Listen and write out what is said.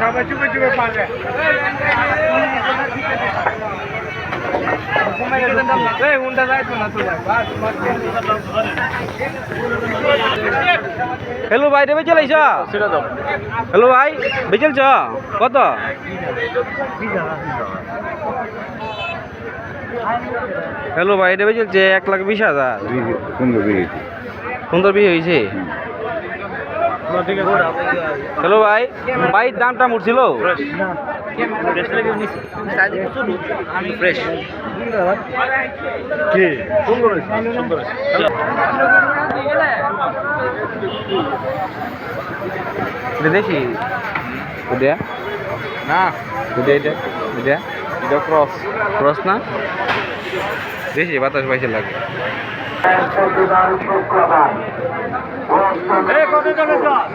সবাই চুপে চুপে পারে হ্যালো ভাই রে বেচে লাইছ হ্যালো ভাই বেচেলছ কত? হ্যালো ভাই এটা বেচেলছে এক লাখ বিশ হাজার। সুন্দর বিয়ে হয়েছে। হ্যালো ভাই ভাই দামটা উঠছিল ফ্রেশ কি সুন্দর সুন্দর দেখি। উদয়া না। উদয়া এটা উদয়া এটা ক্রস ক্রস না? বেশি বাতাস পাইছে লাগে। কত জনের জল